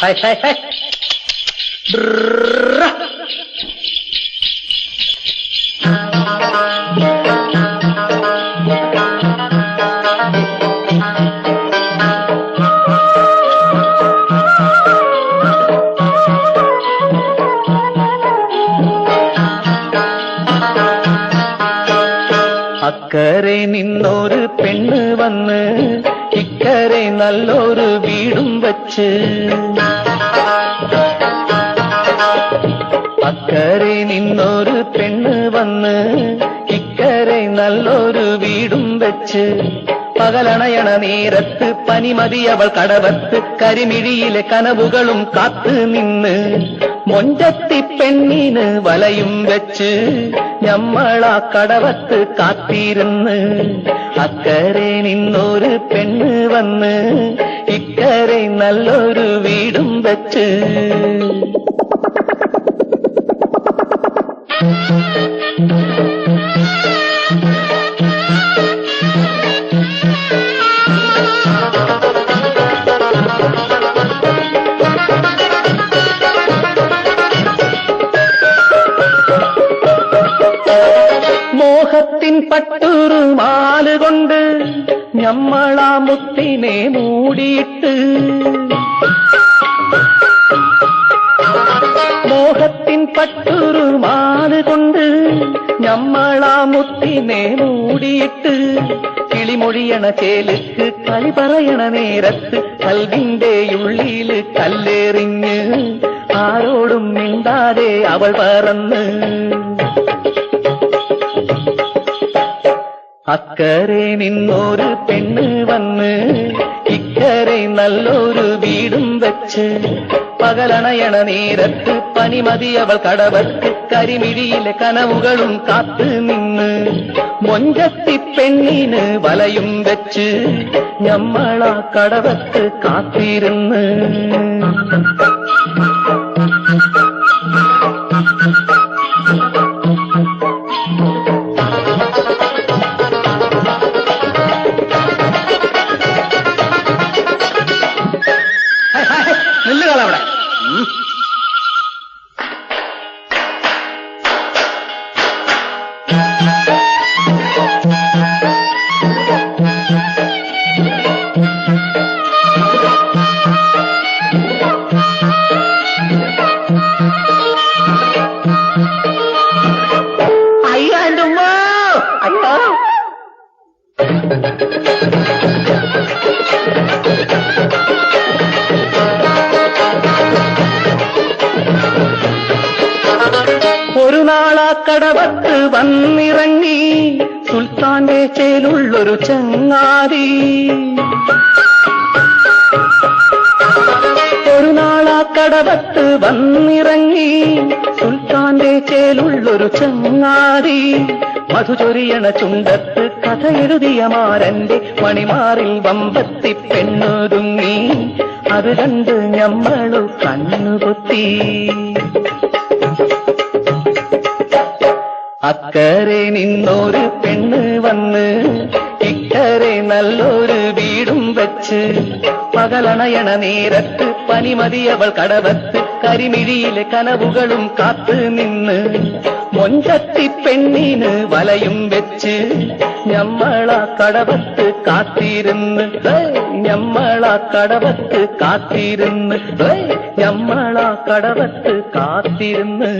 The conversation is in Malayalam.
High high high ബ്രറ. അക്കരെ നിന്നൊരു പെണ്ണ് വന്ന് ഇക്കരെ നല്ലൊരു വീടും വച്ച്. അക്കരെ നിന്നൊരു പെണ്ണ് വന്ന് ഇക്കരെ നല്ലൊരു വീടും വെച്ച്. പകലണയണ നേരത്ത് പനിമതി അവൾ കടവത്ത് കരിമിഴിയിലെ കനവുകളും കാത്തു നിന്ന്. മൊഞ്ചത്തി പെണ്ണിന് വലയും വെച്ച് ഞമ്മളാ കടവത്ത് കാത്തിരുന്ന്. അക്കരെ നിന്നൊരു പെണ്ണ് വന്ന് ഇക്കരെ നല്ലൊരു വീടും വെച്ച് ഞമ്മളാ മുത്തിനെ മൂടിയിട്ട് മോഹത്തിൻ പട്ടുരു കൊണ്ട് ഞമ്മളാ മുത്തിനെ മൂടിയിട്ട് കിളിമൊഴിയണ ചേലുക്ക് കളി പറയണ നേരത്ത് കൽവിന്റെ ഉള്ളിൽ കല്ലേറിഞ്ഞ് ആരോടും മിണ്ടാതെ അവൾ പറന്ന് അക്കരെ നിന്നൊരു പെണ്ണ് വന്ന് ഇക്കരെ നല്ലൊരു വീടും വെച്ച് പകലണയണ നേരത്ത് പനിമതി അവൾ കടവത്ത് കരിമിഴിയിലെ കനവുകളും കാത്തു നിന്ന് മൊഞ്ചത്തി പെണ്ണിന് വലയും വെച്ച് ഞമ്മളാ കടവത്ത് കാത്തിരുന്ന്. ഒരു നാളാ കടവത്ത് വന്നിറങ്ങി സുൽത്താന്റെ ചേലുള്ളൊരു ചങ്ങാതി. കടവത്ത് വന്നിറങ്ങി സുൽത്താന്റെ ചേലുള്ളൊരു ചങ്ങാതി. മധുചൊരിയണ ചുണ്ടത്ത് കഥ എഴുതിയ മാരന്റെ മണിമാറിൽ വമ്പത്തി പെണ്ണുതുങ്ങി. അത് കണ്ട് ഞമ്മളു കണ്ണുപൊത്തി. അക്കരെ നിന്നൊരു പെണ്ണ് വന്ന് ഇക്കരെ നല്ലൊരു വീടും വെച്ച് പകലണയണ നേരത്ത് പനിമതി അവൾ കടവത്ത് കരിമിഴിയിലെ കനവുകളും കാത്തു നിന്ന് മൊഞ്ചത്തി പെണ്ണിന് വലയും വെച്ച് ഞമ്മളാ കടവത്ത് കാത്തിരുന്ന് ഹേയ്, ഞമ്മളാ കടവത്ത് കാത്തിരുന്ന് ഹേയ്, ഞമ്മളാ കടവത്ത് കാത്തിരുന്ന്